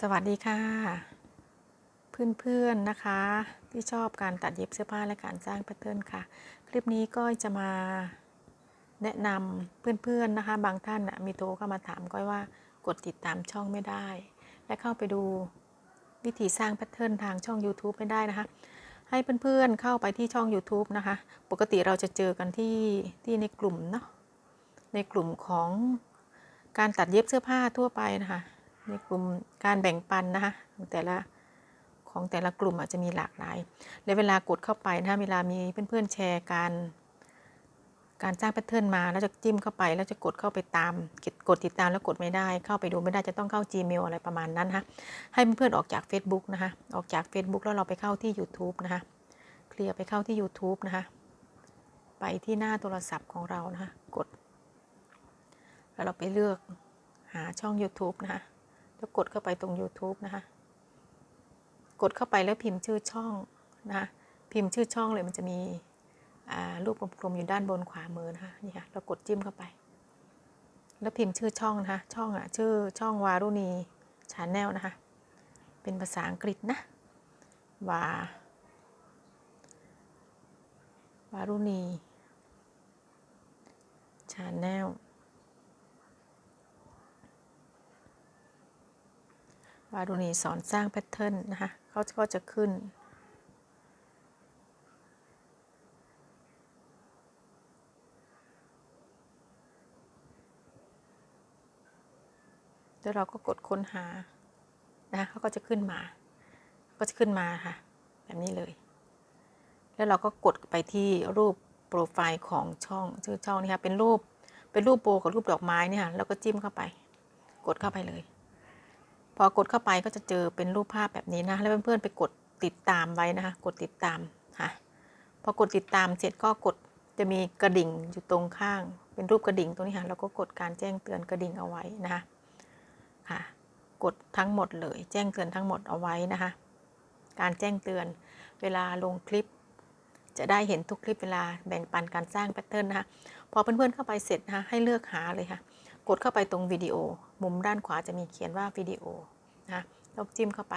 สวัสดีค่ะ เพื่อนๆนะคะ ที่ชอบการตัดเย็บเสื้อผ้าและการสร้างแพทเทิร์นค่ะ คลิปนี้ก็จะมาแนะนำเพื่อนๆนะคะ บางท่านนะมีโทรเข้ามาถามก้อยว่ากดติดตามช่องไม่ได้ และเข้าไปดูวิธีสร้างแพทเทิร์นทางช่อง YouTube ไม่ได้นะคะ ให้เพื่อนๆเข้าไปที่ช่อง YouTube นะคะ ปกติเราจะเจอกันที่ที่ในกลุ่มเนาะในกลุ่มของการตัดเย็บเสื้อผ้าทั่วไปนะคะ ในกลุ่มการแบ่งปันนะคะของแต่ละของแต่ละกลุ่มอาจจะมีหลากหลาย และเวลากดเข้าไปนะคะเวลามีเพื่อนๆแชร์การ การสร้างแพทเทิร์นมาแล้วจะจิ้มเข้าไป แล้วจะกดเข้าไปตามกดติดตามแล้วกดไม่ได้ เข้าไปดูไม่ได้จะต้องเข้า Gmail อะไรประมาณนั้นนะคะให้เพื่อนๆออกจาก Facebook นะคะออกจาก Facebook แล้วเราไปเข้าที่ YouTube นะคะเคลียร์ไปเข้าที่ YouTube นะคะไปที่หน้าโทรศัพท์ของเรานะคะกด แล้วเราไปเลือกหาช่อง YouTube นะคะ แล้วกดเข้าไปตรง YouTube นะคะ กดเข้าไปแล้วพิมพ์ชื่อช่องนะคะพิมพ์ชื่อช่องเลยมันจะมีรูปกลมๆอยู่ด้านบนขวามือนะคะนี่ค่ะเรากดจิ้มเข้าไป แล้วพิมพ์ชื่อช่องนะคะช่องอะชื่อช่องวารุณีชาแนลนะคะ เป็นภาษาอังกฤษนะวาวารุณีชาแนล วารุณีสอนสร้างแพทเทิร์นนะคะเขาก็จะขึ้น แล้วเราก็กดค้นหานะเขาก็จะขึ้นมา ก็จะขึ้นมาค่ะ แบบนี้เลย แล้วเราก็กดไปที่รูปโปรไฟล์ของช่องชื่อช่องนี่ค่ะเป็นรูปเป็นรูปโบกับรูปดอกไม้เนี่ยค่ะแล้วก็จิ้มเข้าไป กดเข้าไปเลย พอกดเข้าไปก็จะเจอเป็นรูปภาพแบบนี้นะ แล้วเพื่อนๆไปกดติดตามไว้นะคะ กดติดตามค่ะ พอกดติดตามเสร็จก็กดจะมีกระดิ่งอยู่ตรงข้าง เป็นรูปกระดิ่งตรงนี้ค่ะ แล้วก็กดการแจ้งเตือนกระดิ่งเอาไว้นะคะ ค่ะ กดทั้งหมดเลย แจ้งเตือนทั้งหมดเอาไว้นะคะ การแจ้งเตือนเวลาลงคลิป จะได้เห็นทุกคลิปเวลาแบ่งปันการสร้างแพทเทิร์นนะคะ พอเพื่อนๆเข้าไปเสร็จนะคะให้เลือกหาเลยค่ะ กดเข้าไปตรงวิดีโอ มุมด้านขวาจะมีเขียนว่าวิดีโอ นะแล้วจิ้มเข้าไป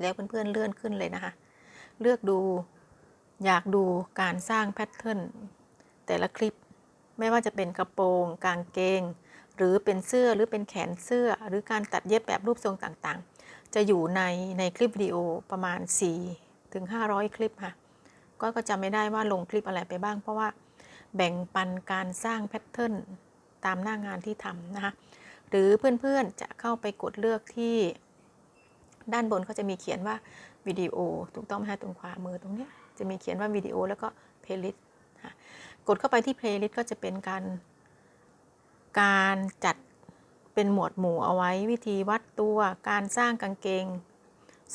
แล้วเพื่อนๆเลื่อนขึ้นเลยนะคะ เลือกดูอยากดูการสร้างแพทเทิร์นแต่ละคลิปไม่ว่าจะเป็นกระโปรง กางเกง หรือเป็นเสื้อหรือเป็นแขนเสื้อ หรือการตัดเย็บแบบรูปทรงต่างๆ จะอยู่ในในคลิปวิดีโอประมาณ 4 ถึง 500 คลิปค่ะก็ก็จะไม่ได้ว่าลงคลิปอะไรไปบ้าง เพราะว่าแบ่งปันการสร้างแพทเทิร์นตามหน้างานที่ทำนะคะ หรือเพื่อนๆจะเข้าไปกดเลือกที่ด้านบนเขาจะมีเขียนว่าวิดีโอถูกต้องไหมคะตรงขวามือตรงนี้จะมีเขียนว่าวิดีโอแล้วก็เพลย์ลิสต์กดเข้าไปที่เพลย์ลิสต์ก็จะเป็นการ การจัดเป็นหมวดหมู่เอาไว้วิธีวัดตัวการสร้างกางเกง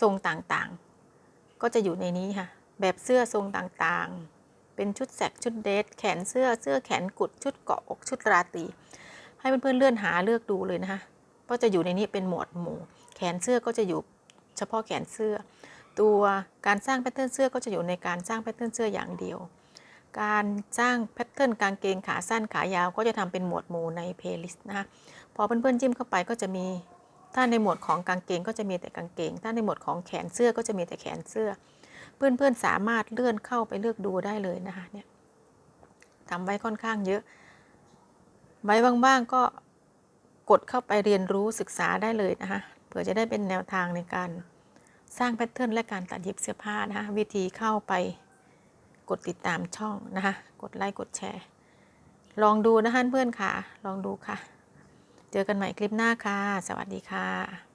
ทรงต่างๆ ก็จะอยู่ในนี้ค่ะ แบบเสื้อทรงต่างๆ เป็นชุดแสกชุดเดทแขนเสื้อเสื้อแขนกุดชุดเกาะอกชุดราตรี ให้เพื่อนๆเลื่อนหาเลือกดูเลยนะคะก็จะอยู่ในนี้เป็นหมวดหมู่ แขนเสื้อก็จะอยู่เฉพาะแขนเสื้อ ตัวการสร้างแพทเทิร์นเสื้อก็จะอยู่ในการสร้างแพทเทิร์นเสื้ออย่างเดียว การสร้างแพทเทิร์นกางเกงขาสั้นขายาวก็จะทำเป็นหมวดหมู่ในเพลย์ลิสต์นะคะพอเพื่อนๆจิ้มเข้าไปก็จะมีถ้าในหมวดของกางเกงก็จะมีแต่กางเกง ถ้าในหมวดของแขนเสื้อก็จะมีแต่แขนเสื้อ เพื่อนๆสามารถเลื่อนเข้าไปเลือกดูได้เลยนะคะเนี่ยทำไว้ค่อนข้างเยอะ ไว้ว่างๆก็กดเข้าไปเรียนรู้ศึกษาได้เลยนะคะเผื่อจะได้เป็นแนวทางในการสร้างแพทเทิร์นและการตัดเย็บเสื้อผ้านะคะวิธีเข้าไปกดติดตามช่องนะคะกดไลค์กดแชร์ ลองดูนะคะเพื่อนค่ะ ลองดูค่ะ เจอกันใหม่คลิปหน้าค่ะ สวัสดีค่ะ